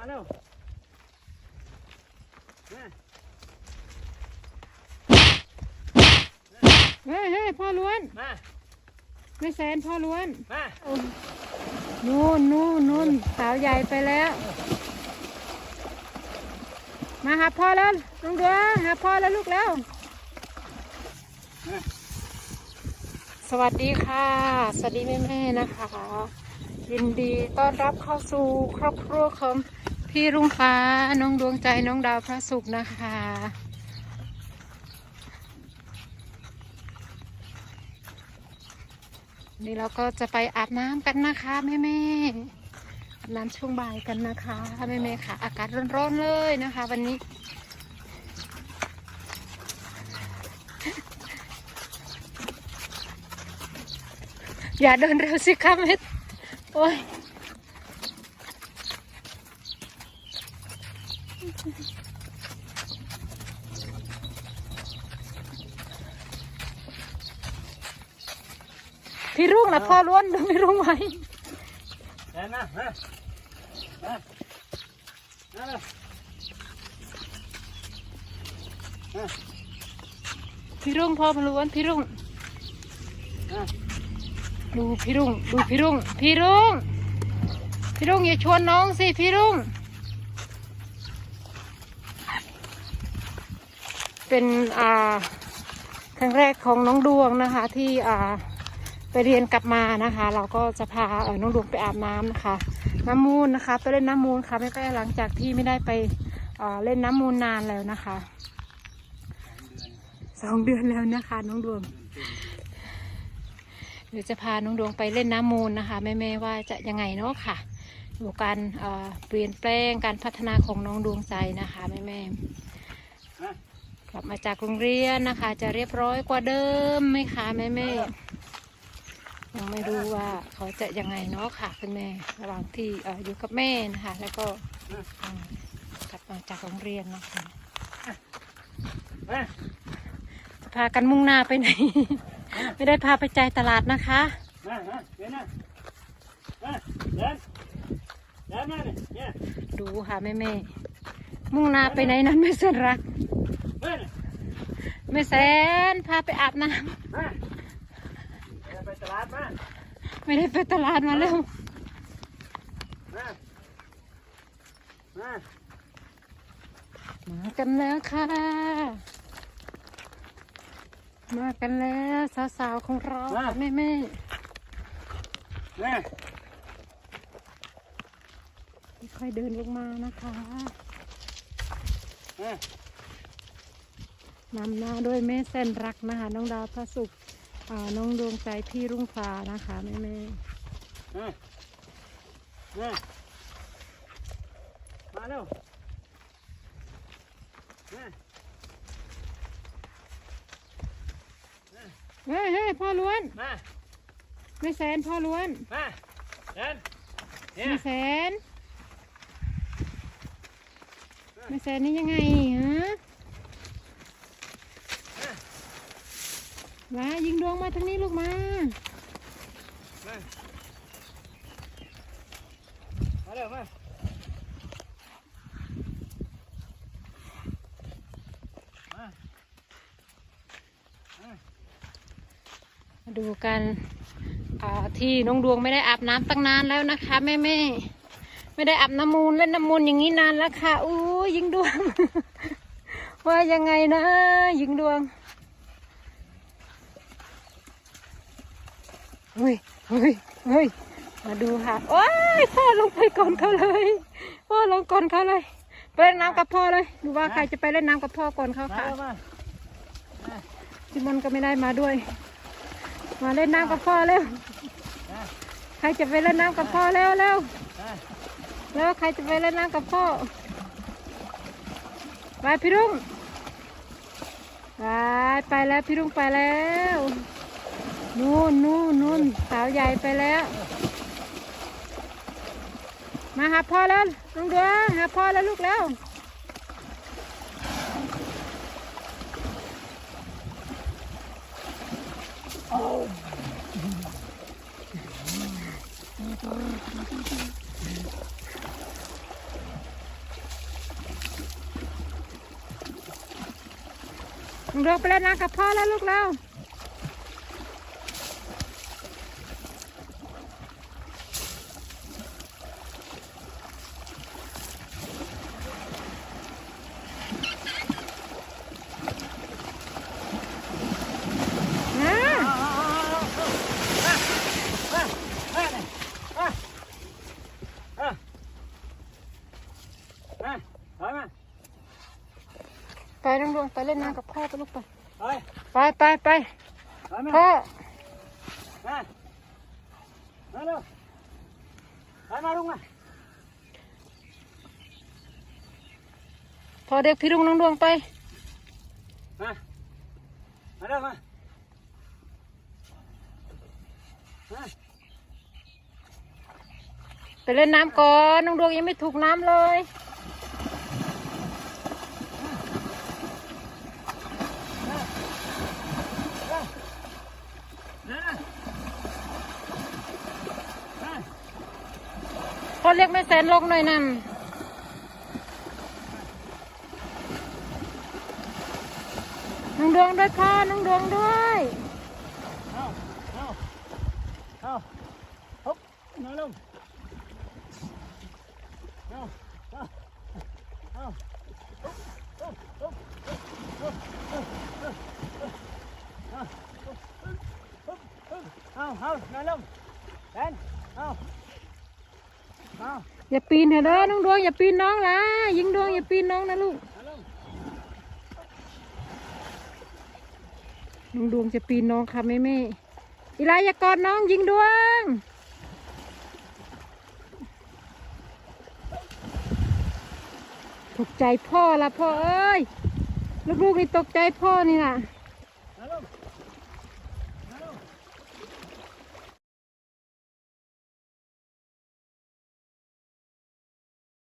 มาเร็วมาเฮ้ยเฮ้ยพ่อล้วน มา ไม่แสนพ่อล้วน มาโอ้ยนู่นนู่นนู่นสาวใหญ่ไปแล้ว มาหาพ่อแล้วลุงเดือหาพ่อแล้วลูกแล้ว สวัสดีค่ะ สวัสดีแม่แม่ๆนะคะ ยินดีต้อนรับเข้าสู่ครอบครัวของ พี่รุ่งฟ้าน้องดวงใจน้องดาวพระสุขนะคะ นี่เราก็จะไปอาบน้ำกันนะคะแม่แม่อาบน้ำช่วงบ่ายกันนะคะแม่แม่ค่ะ อากาศร้อนๆเลยนะคะ วันนี้อย่าเดินเร็วสิคะเม็ดโอ้ย พี่รุ่งนะพ่อล้วนดูไม่รุ่งไหมเดินมามามามาเร็วมาพี่รุ่งพ่อมาล้วนพี่รุ่งดูพี่รุ่งดูพี่รุ่งพี่รุ่งพี่รุ่งอย่าชวนน้องสิพี่รุ่ง เป็นอ่าครั้งแรกของน้องดวงนะคะ ที่อ่าไปเรียนกลับมานะคะ เราก็จะพาเออน้องดวงไปอาบน้ำนะคะ น้ำมูลนะคะ ไปเล่นน้ำมูลค่ะไม่ใกล้หลังจากที่ไม่ได้ไปเอ่อเล่นน้ำมูลนานแล้วนะคะสองเดือนแล้วนะคะ น้องดวงเดี๋ยวจะพาน้องดวงไปเล่นน้ำมูลนะคะแม่ๆว่าจะยังไงเนาะค่ะดูการเอ่อเปลี่ยนแปลงการพัฒนาของน้องดวงใจนะคะแม่มาๆ กลับมาจากโรงเรียนนะคะ จะเรียบร้อยกว่าเดิมไหมคะแม่ๆยังไม่รู้ว่าเขาจะยังไงเนาะค่ะคุณแม่ระหว่างที่อยู่กับแม่นะคะ แล้วก็กลับมาจากโรงเรียนนะคะะพากันมุ่งหน้าไปไหน ไม่ได้พาไปใจตลาดนะคะดูค่ะแม่แม่มุ่งหน้าไปไหนนั้นไม่สนรัก ไม่แสนพาไปอาบน้มาเดินไปตลาดมาำไม่ได้ไปตลาดมาแล้วมามามากันแล้วค่ะ มากันแล้วสาวๆของเราค่ะแม่แม่มาๆค่อยๆเดินลงมานะคะมา นำหน้าด้วยแม่เส้นรักนะคะ น้องดาวพระสุขอ่าน้องดวงใจพี่รุ่งฟ้านะคะแม่แม่มามามาเร็วมาเฮ้ยเฮ้ยพ่อล้วน มาไม่แสนพ่อล้วน มาเดินเนี่ยไม่แสนไม่แสนนี่ยังไงฮะ มายิงดวงมาทางนี้ลูกมามามาเร็วมามามามาดูกันอ่าที่น้องดวงไม่ได้อาบน้ำตั้งนานแล้วนะคะแม่แม่ๆไม่ได้อาบน้ำมูลเล่นน้ำมูลอย่างนี้นานแล้วค่ะอู้ยยิงดวง ว่ายังไงนะยิงดวง เฮ้ยเฮ้ยเฮ้ยมาดูค่ะโอ้ยพ่อลงไปก่อนเขาเลยพ่อลงก่อนเขาเลยไปเล่นน้ำกับพ่อเลยดูว่าใครจะไปเล่นน้ำกับพ่อก่อนเขามาค่ะเร็วมาจิมอนก็ไม่ได้มาด้วย มาเล่นน้ำกับพ่อเร็วมาใครจะไปเล่นน้ำกับพ่อเร็วเร็วมาแล้วใครจะไปเล่นน้ำกับพ่อไปพี่รุ่งไปไปแล้วพี่รุ่งไปแล้ว นู่นนู่นนู่นสาวใหญ่ไปแล้ว มาหาพ่อแล้วลุงเดือหาพ่อแล้วลูกแล้วลุงเดือไปแล้วนะกับพ่อแล้วลูกแล้ว วงไปเล่นน้ำกับพ่อไปลูกไป ไปไปไปไปไปมาพ่อมามาเร็วไปมาลุงมาพอเด็กพี่ลุงลุงดวงไป มา มาเร็วมามาไปเล่นน้ำก่อนลุงดวงยังไม่ถูกน้ำเลย เเรียกไม่แสนลงหน่อยนั่นน้องดวงด้วยค่ะน้องดวงด้วยเอาเอาเอาฮบน้อยลงเอาเอาเอาเอาเอาน้อยลงแดน อย่าปีนเถอะเด้อลุงดวงอย่าปีนน้องละยิงดวงอย่าปีนน้องนะลูกมาลุงดวงจะปีนน้องค่ะแม่แม่อีไลอย่ากอดน้องยิงดวงตกใจพ่อละพ่อเอ้ยลูกๆนี่ตกใจพ่อนี่ล่ะ